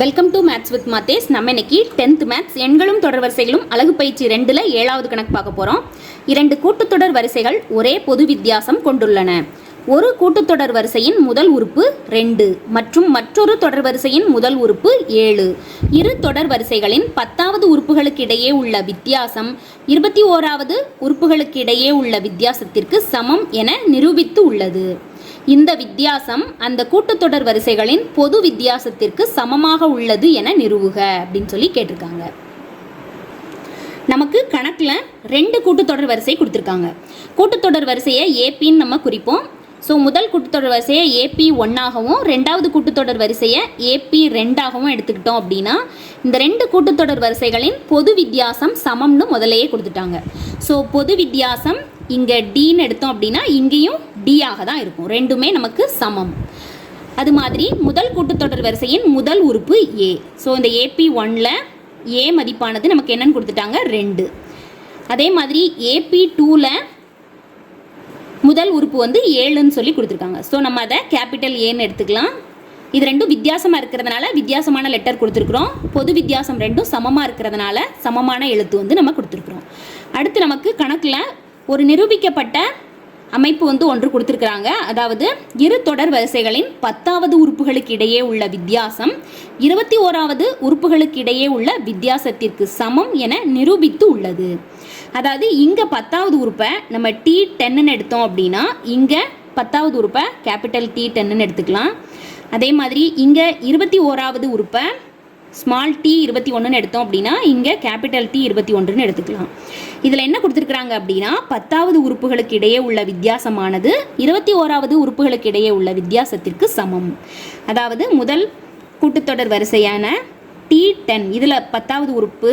Welcome to maths with Mathes நம்ம இன்னைக்கு tenth maths எண்களும் தொடர் வரிசைகளும் அழகு பயிற்சி ரெண்டில் ஏழாவது கணக்கு பார்க்க போகிறோம் இரண்டு கூட்டுத்தொடர் வரிசைகள் ஒரே பொது வித்தியாசம் கொண்டுள்ளன. ஒரு கூட்டுத்தொடர் வரிசையின் முதல் உறுப்பு ரெண்டு மற்றும் மற்றொரு தொடர் வரிசையின் முதல் உறுப்பு ஏழு. இரு தொடர் வரிசைகளின் பத்தாவது உறுப்புகளுக்கு இடையே உள்ள வித்தியாசம் இருபத்தி ஓராவது உறுப்புகளுக்கு இடையே உள்ள வித்தியாசத்திற்கு சமம் என நிரூபித்து உள்ளது. இந்த வித்தியாசம் அந்த கூட்டுத்தொடர் வரிசைகளின் பொது வித்தியாசத்திற்கு சமமாக உள்ளது என நிறுவுக அப்படின்னு சொல்லி கேட்டிருக்காங்க. நமக்கு கணக்கில் ரெண்டு கூட்டுத்தொடர் வரிசை கொடுத்துருக்காங்க. கூட்டுத்தொடர் வரிசையை ஏபின்னு நம்ம குறிப்போம். ஸோ முதல் கூட்டுத்தொடர் வரிசையை ஏபி ஒன்னாகவும் ரெண்டாவது கூட்டுத்தொடர் வரிசையை ஏபி ரெண்டாகவும் எடுத்துக்கிட்டோம் அப்படின்னா இந்த ரெண்டு கூட்டுத்தொடர் வரிசைகளின் பொது வித்தியாசம் சமம்னு முதலையே கொடுத்துட்டாங்க. ஸோ பொது வித்தியாசம் இங்கே டின்னு எடுத்தோம் அப்படின்னா இங்கேயும் டியாக தான் இருக்கும். ரெண்டுமே நமக்கு சமம். அது மாதிரி முதல் கூட்டுத்தொடர் வரிசையின் முதல் உறுப்பு ஏ ஸோ இந்த ஏபி ஒன்ல ஏ மதிப்பானது நமக்கு என்னன்னு கொடுத்துட்டாங்க? ரெண்டு. அதே மாதிரி ஏபி டூவில் முதல் உறுப்பு வந்து ஏழுன்னு சொல்லி கொடுத்துருக்காங்க. ஸோ நம்ம அதை கேபிட்டல் ஏன்னு எடுத்துக்கலாம். இது ரெண்டும் வித்தியாசமாக இருக்கிறதுனால வித்தியாசமான லெட்டர் கொடுத்துருக்குறோம். பொது வித்தியாசம் ரெண்டும் சமமாக இருக்கிறதுனால சமமான எழுத்து வந்து நம்ம கொடுத்துருக்குறோம். அடுத்து நமக்கு கணக்கில் ஒரு நிரூபிக்கப்பட்ட அமைப்பு வந்து ஒன்று கொடுத்துருக்குறாங்க. அதாவது இரு தொடர் வரிசைகளின் பத்தாவது உறுப்புகளுக்கு இடையே உள்ள வித்தியாசம் இருபத்தி ஓராவது உறுப்புகளுக்கு இடையே உள்ள வித்தியாசத்திற்கு சமம் என நிரூபித்து உள்ளது. அதாவது இங்கே பத்தாவது உறுப்பை நம்ம டி டென்னு எடுத்தோம் அப்படின்னா இங்கே பத்தாவது உறுப்பை கேபிட்டல் டி டென்னு எடுத்துக்கலாம். அதே மாதிரி இங்கே இருபத்தி ஓராவது உறுப்பை ஸ்மால் டி இருபத்தி ஒன்றுன்னு எடுத்தோம் அப்படின்னா இங்கே கேபிட்டல் டி இருபத்தி ஒன்றுன்னு எடுத்துக்கலாம். இதில் என்ன கொடுத்துருக்குறாங்க அப்படின்னா பத்தாவது உறுப்புகளுக்கு இடையே உள்ள வித்தியாசமானது இருபத்தி ஓராவது உறுப்புகளுக்கு இடையே உள்ள வித்தியாசத்திற்கு சமம். அதாவது முதல் கூட்டுத்தொடர் வரிசையான டி டென் இதில் பத்தாவது உறுப்பு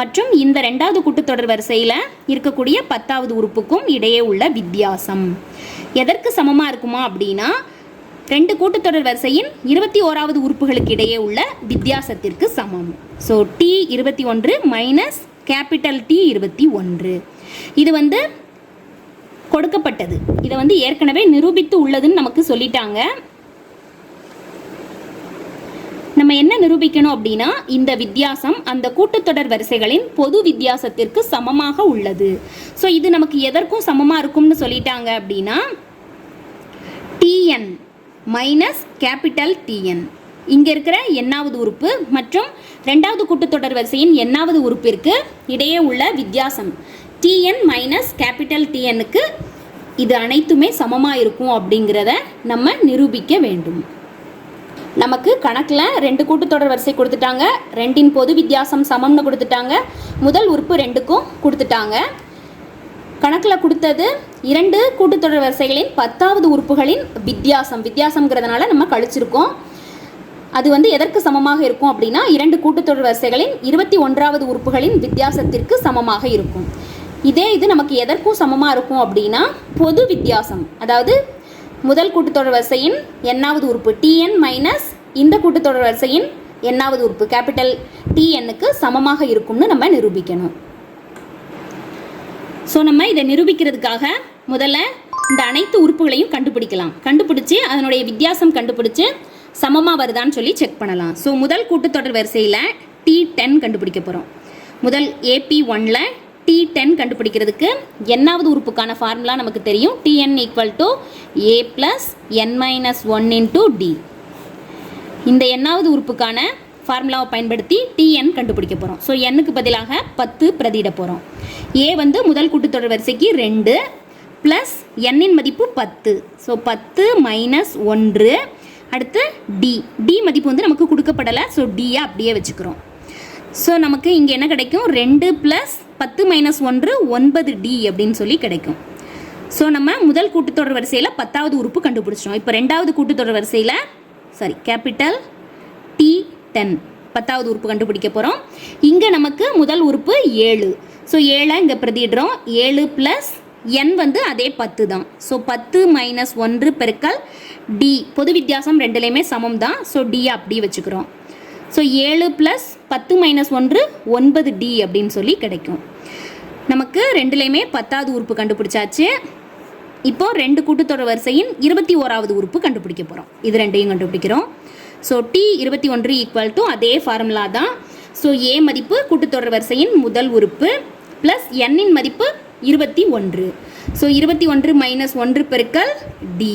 மற்றும் இந்த ரெண்டாவது கூட்டுத்தொடர் வரிசையில் இருக்கக்கூடிய பத்தாவது உறுப்புக்கும் இடையே உள்ள வித்தியாசம். எதற்கு சமமாக இருக்குமா அப்படின்னா ரெண்டு கூட்டுத்தொடர் வரிசையின் இருபத்தி ஓராவது உறுப்புகளுக்கு இடையே உள்ள வித்தியாசத்திற்கு சமம். ஸோ டி இருபத்தி ஒன்று மைனஸ் கேபிட்டல் டி இருபத்தி ஒன்று. இது வந்து கொடுக்கப்பட்டது. இதை வந்து ஏற்கனவே நிரூபித்து உள்ளதுன்னு நமக்கு சொல்லிட்டாங்க. நம்ம என்ன நிரூபிக்கணும் அப்படின்னா இந்த வித்தியாசம் அந்த கூட்டுத்தொடர் வரிசைகளின் பொது வித்தியாசத்திற்கு சமமாக உள்ளது. ஸோ இது நமக்கு எதற்கும் சமமாக இருக்கும்னு சொல்லிட்டாங்க அப்படின்னா டிஎன் மைனஸ் கேபிட்டல் டிஎன் இங்கே இருக்கிற எண்ணாவது உறுப்பு மற்றும் ரெண்டாவது கூட்டுத்தொடர் வரிசையின் எண்ணாவது உறுப்பிற்கு இடையே உள்ள வித்தியாசம். டிஎன் மைனஸ் கேபிட்டல் டிஎன்னுக்கு இது அனைத்துமே சமமாக இருக்கும் அப்படிங்கிறத நம்ம நிரூபிக்க வேண்டும். நமக்கு கணக்கில் ரெண்டு கூட்டுத்தொடர் வரிசை கொடுத்துட்டாங்க. ரெண்டின் பொது வித்தியாசம் சமம்னு கொடுத்துட்டாங்க. முதல் உறுப்பு ரெண்டுக்கும் கொடுத்துட்டாங்க. கணக்கில் கொடுத்தது இரண்டு கூட்டுத்தொடர் வரிசைகளின் பத்தாவது உறுப்புகளின் வித்தியாசம். வித்தியாசங்கிறதுனால நம்ம கழிச்சிருக்கோம். அது வந்து எதற்கு சமமாக இருக்கும் அப்படின்னா இரண்டு கூட்டுத்தொடர் வரிசைகளின் இருபத்தி ஒன்றாவது உறுப்புகளின் வித்தியாசத்திற்கு சமமாக இருக்கும். இதே இது நமக்கு எதற்கும் சமமாக இருக்கும் அப்படின்னா பொது வித்தியாசம். அதாவது முதல் கூட்டுத்தொடர் வரிசையின் எண்ணாவது உறுப்பு டிஎன் மைனஸ் இந்த கூட்டுத்தொடர் வரிசையின் எண்ணாவது உறுப்பு கேபிட்டல் டிஎன்னுக்கு சமமாக இருக்கும்னு நம்ம நிரூபிக்கணும். ஸோ நம்ம இதை நிரூபிக்கிறதுக்காக முதல்ல இந்த அனைத்து உறுப்புகளையும் கண்டுபிடிக்கலாம். கண்டுபிடிச்சு அதனுடைய வித்தியாசம் கண்டுபிடிச்சு சமமாக வருதான்னு சொல்லி செக் பண்ணலாம். ஸோ முதல் கூட்டுத்தொடர் வரிசையில் டி டென் கண்டுபிடிக்க போகிறோம் முதல் ஏபி ஒனில் டி டென் கண்டுபிடிக்கிறதுக்கு என்னாவது உறுப்புக்கான ஃபார்முலா நமக்கு தெரியும். T N equal to A plus N minus one into D இந்த எண்ணாவது உறுப்புக்கான ஃபார்முலாவை பயன்படுத்தி டிஎன் கண்டுபிடிக்க போகிறோம் ஸோ எண்ணுக்கு பதிலாக பத்து பிரதியிட போகிறோம் ஏ வந்து முதல் கூட்டுத்தொடர் வரிசைக்கு ரெண்டு ப்ளஸ் எண்ணின் மதிப்பு பத்து. ஸோ பத்து மைனஸ் ஒன்று. அடுத்து டி டி மதிப்பு வந்து நமக்கு கொடுக்கப்படலை. ஸோ டியை அப்படியே வச்சுக்கிறோம். ஸோ நமக்கு இங்கே என்ன கிடைக்கும்? ரெண்டு ப்ளஸ் பத்து மைனஸ் ஒன்று ஒன்பது டி அப்படின்னு சொல்லி கிடைக்கும். ஸோ நம்ம முதல் கூட்டுத்தொடர் வரிசையில் பத்தாவது உறுப்பு கண்டுபிடிச்சிட்டோம். இப்போ ரெண்டாவது கூட்டுத்தொடர் வரிசையில் சாரி கேபிட்டல் டி டென் பத்தாவது உறுப்பு கண்டுபிடிக்க போகிறோம் இங்கே நமக்கு முதல் உறுப்பு ஏழு. ஸோ ஏழை இங்கே பிரதிடுறோம் ஏழு ப்ளஸ் என் வந்து அதே பத்து தான். ஸோ பத்து மைனஸ் ஒன்று பெருக்கல் டி பொது வித்தியாசம் ரெண்டுலேயுமே சமம் தான். ஸோ டி அப்படி வச்சுக்கிறோம். ஸோ ஏழு ப்ளஸ் பத்து மைனஸ் ஒன்று ஒன்பது டி அப்படின்னு சொல்லி கிடைக்கும். நமக்கு ரெண்டுலேயுமே பத்தாவது உறுப்பு கண்டுபிடிச்சாச்சு. இப்போ ரெண்டு கூட்டுத்தொடர் வரிசையின் இருபத்தி ஓராவது உறுப்பு கண்டுபிடிக்க போகிறோம் இது ரெண்டையும் கண்டுபிடிக்கிறோம். ஸோ டி இருபத்தி ஒன்று ஈக்குவல் டு அதே ஃபார்முலா தான். ஸோ ஏ மதிப்பு கூட்டுத்தொடர் வரிசையின் முதல் உறுப்பு ப்ளஸ் எண்ணின் மதிப்பு இருபத்தி ஒன்று. ஸோ இருபத்தி ஒன்று மைனஸ் ஒன்று பெருக்கல் டி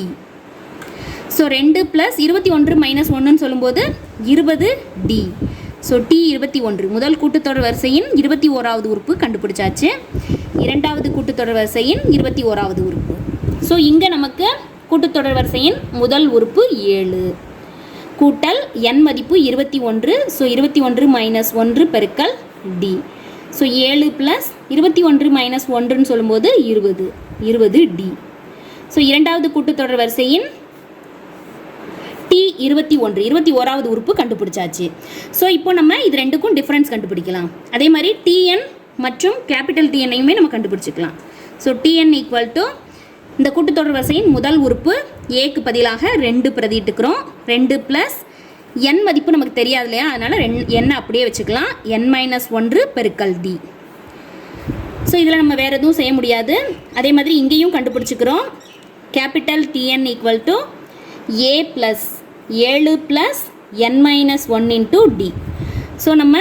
ஸோ ரெண்டு ப்ளஸ் இருபத்தி ஒன்று மைனஸ் ஒன்றுன்னு சொல்லும்போது இருபது டி ஸோ டி இருபத்தி ஒன்று. முதல் கூட்டுத்தொடர் வரிசையின் இருபத்தி ஓராவது உறுப்பு கண்டுபிடிச்சாச்சு. இரண்டாவது கூட்டுத்தொடர் வரிசையின் இருபத்தி ஓராவது உறுப்பு. ஸோ இங்கே நமக்கு கூட்டுத்தொடர் வரிசையின் முதல் உறுப்பு ஏழு. கூட்டல் என் மதிப்பு இருபத்தி ஒன்று ஸோ இருபத்தி ஒன்று மைனஸ் ஒன்று பெருக்கல் டி ஸோ ஏழு ப்ளஸ் இருபத்தி ஒன்று மைனஸ் ஒன்றுன்னு சொல்லும்போது இருபது இருபது டி ஸோ இரண்டாவது கூட்டுத்தொடர் வரிசையின் டி இருபத்தி ஒன்று இருபத்தி ஓராவது உறுப்பு கண்டுபிடிச்சாச்சு. ஸோ இப்போ நம்ம இது ரெண்டுக்கும் டிஃப்ரென்ஸ் கண்டுபிடிக்கலாம். அதே மாதிரி டிஎன் மற்றும் கேபிட்டல் டிஎன்னையுமே நம்ம கண்டுபிடிச்சிக்கலாம். ஸோ டிஎன் ஈக்குவல் டு இந்த கூட்டுத்தொடர் வரிசையின் முதல் உறுப்பு ஏக்கு பதிலாக ரெண்டு பிரதிட்டுக்கிறோம் ரெண்டு ப்ளஸ் என் மதிப்பு நமக்கு தெரியாது இல்லையா? அதனால் ரெண் எண்ணை அப்படியே வச்சுக்கலாம். என் மைனஸ் ஒன்று பெருக்கல் டி ஸோ இதில் நம்ம வேறு எதுவும் செய்ய முடியாது. அதே மாதிரி இங்கேயும் கண்டுபிடிச்சிக்கிறோம். Capital T N equal to A plus ஏழு plus N minus one into D so நம்ம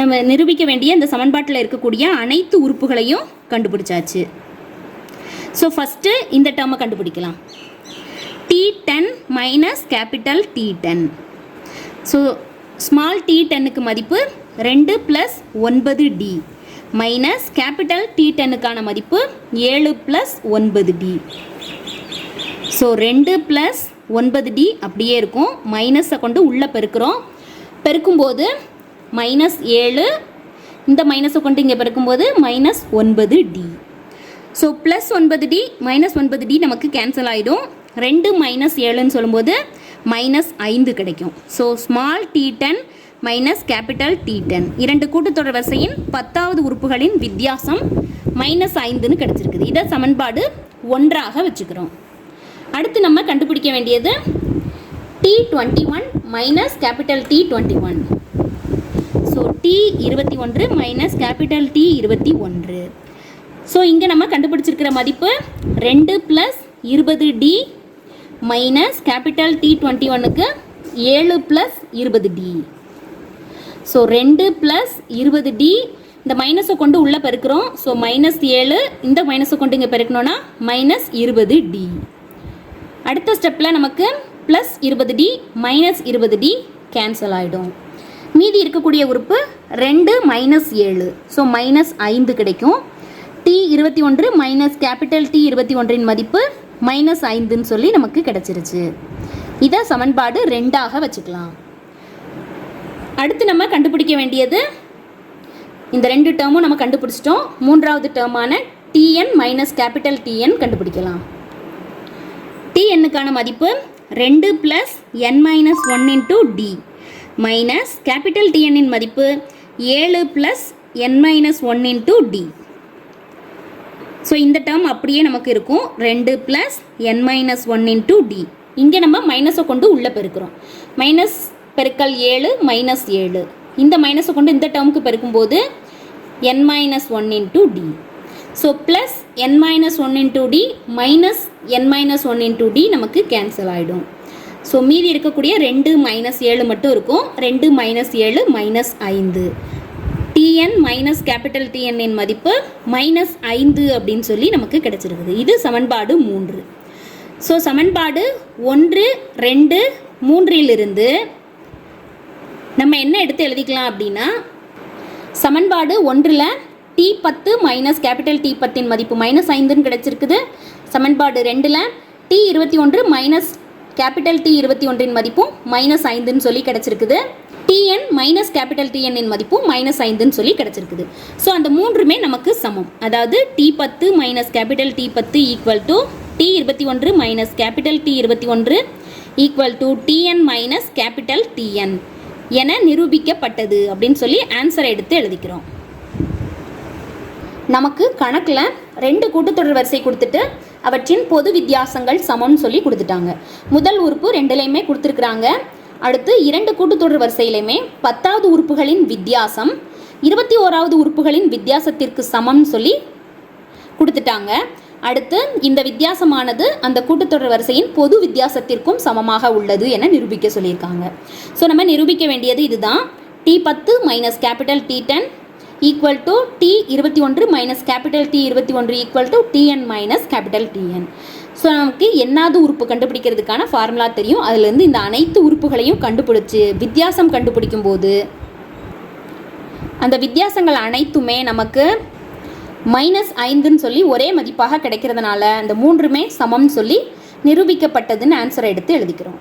நம்ம நிரூபிக்க வேண்டிய இந்த சமன்பாட்டில் இருக்கக்கூடிய அனைத்து உறுப்புகளையும் கண்டுபிடிச்சாச்சு. ஸோ ஃபஸ்ட்டு இந்த டேர்மை கண்டுபிடிக்கலாம். T ten minus capital T ten so small T டென்னுக்கு மதிப்பு ரெண்டு ப்ளஸ் ஒன்பது டி மைனஸ் கேபிட்டல் டி டென்னுக்கான மதிப்பு ஏழு ப்ளஸ் ஒன்பது டி ஸோ ரெண்டு ப்ளஸ் ஒன்பது டி அப்படியே இருக்கும். மைனஸை கொண்டு உள்ளே பெருக்கிறோம். பெருக்கும்போது மைனஸ் ஏழு. இந்த மைனஸை கொண்டு இங்கே பெருக்கும்போது மைனஸ் ஒன்பது டி ஸோ ப்ளஸ் ஒன்பது டி மைனஸ் ஒன்பது டி நமக்கு கேன்சல் ஆகிடும் ரெண்டு மைனஸ் ஏழுன்னு சொல்லும்போது மைனஸ் ஐந்து கிடைக்கும். So small T ten minus capital T ten இரண்டு கூட்டுத்தொடர் வரிசையின் பத்தாவது உறுப்புகளின் வித்தியாசம் மைனஸ் ஐந்துன்னு கிடைச்சிருக்குது. இதை சமன்பாடு ஒன்றாக வச்சுக்கிறோம். அடுத்து நம்ம கண்டுபிடிக்க வேண்டியது T twenty one minus capital T twenty one so T இருபத்தி ஒன்று மைனஸ் கேபிட்டல் டி இருபத்தி ஒன்று. ஸோ இங்கே நம்ம கண்டுபிடிச்சிருக்கிற மதிப்பு ரெண்டு ப்ளஸ் இருபது T minus capital T twenty ஒன்னுக்கு ஏழு ப்ளஸ் இருபது டி ஸோ ரெண்டு ப்ளஸ் இருபது டி இந்த மைனஸை கொண்டு உள்ளே பெருக்கிறோம். ஸோ மைனஸ் ஏழு இந்த மைனஸை கொண்டு இங்கே பெருக்கணும்னா மைனஸ் இருபது டி அடுத்த ஸ்டெப்பில் நமக்கு ப்ளஸ் இருபது டி மைனஸ் இருபது டி கேன்சல் ஆகிடும் மீதி இருக்கக்கூடிய உறுப்பு ரெண்டு மைனஸ் ஏழு. ஸோ மைனஸ் ஐந்து கிடைக்கும். டி இருபத்தி ஒன்று மைனஸ் கேபிட்டல் டி இருபத்தி ஒன்றின் மதிப்பு மைனஸ் ஐந்துன்னு சொல்லி நமக்கு கிடச்சிருச்சு. இதை சமன்பாடு ரெண்டாக வச்சுக்கலாம். அடுத்து நம்ம கண்டுபிடிக்க வேண்டியது இந்த ரெண்டு டேர்மும் நம்ம கண்டுபிடிச்சிட்டோம். மூன்றாவது டேர்மான T N minus capital T N கண்டுபிடிக்கலாம். டிஎன்னுக்கான மதிப்பு? ரெண்டு plus N minus one into D minus capital டிஎன்னின் மதிப்பு ஏழு plus N minus one into D so இந்த டேர்ம் அப்படியே நமக்கு இருக்கும். ரெண்டு plus N minus one into D இங்கே நம்ம மைனஸை கொண்டு உள்ளே பெருக்கிறோம். மைனஸ் பெருக்கல் ஏழு மைனஸ் ஏழு. இந்த மைனஸை கொண்டு இந்த டேர்முக்கு பெருக்கும்போது N minus one into D so plus N minus one into D minus N minus one into D நமக்கு கேன்சல் ஆகிடும் ஸோ மீதி இருக்கக்கூடிய ரெண்டு மைனஸ் ஏழு மட்டும் இருக்கும். ரெண்டு மைனஸ் ஏழு மைனஸ் ஐந்து. டிஎன் மைனஸ் கேபிட்டல் டிஎன்னின் மதிப்பு மைனஸ் ஐந்து அப்படின்னு சொல்லி நமக்கு கிடச்சிருக்குது. இது சமன்பாடு மூன்று. ஸோ சமன்பாடு ஒன்று ரெண்டு மூன்றிலிருந்து நம்ம என்ன எடுத்து எழுதிக்கலாம் அப்படின்னா சமன்பாடு ஒன்றில் டி பத்து மைனஸ் கேபிட்டல் டி பத்தின் மதிப்பு மைனஸ் ஐந்துன்னு கிடச்சிருக்குது. சமன்பாடு ரெண்டில் டி இருபத்தி ஒன்று மைனஸ் கேபிட்டல் டி இருபத்தி ஒன்றின் மதிப்பும் மைனஸ் ஐந்துன்னு சொல்லி கிடைச்சிருக்குது. டிஎன் மைனஸ் கேபிட்டல் டிஎன்னின் மதிப்பு மைனஸ் ஐந்துன்னு சொல்லி கிடச்சிருக்குது. ஸோ அந்த மூன்றுமே நமக்கு சமம். அதாவது டி பத்து மைனஸ் கேபிட்டல் டி பத்து ஈக்குவல் டு டி இருபத்தி ஒன்று மைனஸ் கேபிட்டல் டி இருபத்தி ஒன்று equal to T N minus capital T N என நிரூபிக்கப்பட்டது அப்படின்னு சொல்லி ஆன்சரை எடுத்து எழுதிக்கிறோம். நமக்கு கணக்கில் ரெண்டு கூட்டுத்தொடர் வரிசை கொடுத்துட்டு அவற்றின் பொது வித்தியாசங்கள் சமம்னு சொல்லி கொடுத்துட்டாங்க. முதல் உறுப்பு ரெண்டுலேயுமே கொடுத்துருக்குறாங்க. அடுத்து இரண்டு கூட்டுத்தொடர் வரிசையிலையுமே பத்தாவது உறுப்புகளின் வித்தியாசம் இருபத்தி ஓராவது உறுப்புகளின் வித்தியாசத்திற்கு சமம்னு சொல்லி கொடுத்துட்டாங்க. அடுத்து இந்த வித்தியாசமானது அந்த கூட்டுத்தொடர் வரிசையின் பொது வித்தியாசத்திற்கும் சமமாக உள்ளது என நிரூபிக்க சொல்லியிருக்காங்க. ஸோ நம்ம நிரூபிக்க வேண்டியது இதுதான். டி பத்து minus capital T ten equal to T இருபத்தி ஒன்று மைனஸ் கேபிட்டல் டி இருபத்தி ஒன்று equal to T N minus capital T N so நமக்கு என்னாவது உறுப்பு கண்டுபிடிக்கிறதுக்கான ஃபார்முலா தெரியும். அதுலேருந்து இந்த அனைத்து உறுப்புகளையும் கண்டுபிடிச்சு வித்தியாசம் கண்டுபிடிக்கும் போது அந்த வித்தியாசங்கள் அனைத்துமே நமக்கு மைனஸ் ஐந்துன்னு சொல்லி ஒரே மதிப்பாக கிடைக்கிறதுனால அந்த மூன்றுமே சமம்னு சொல்லி நிரூபிக்கப்பட்டதுன்னு ஆன்சரை எடுத்து எழுதிக்கிறோம்.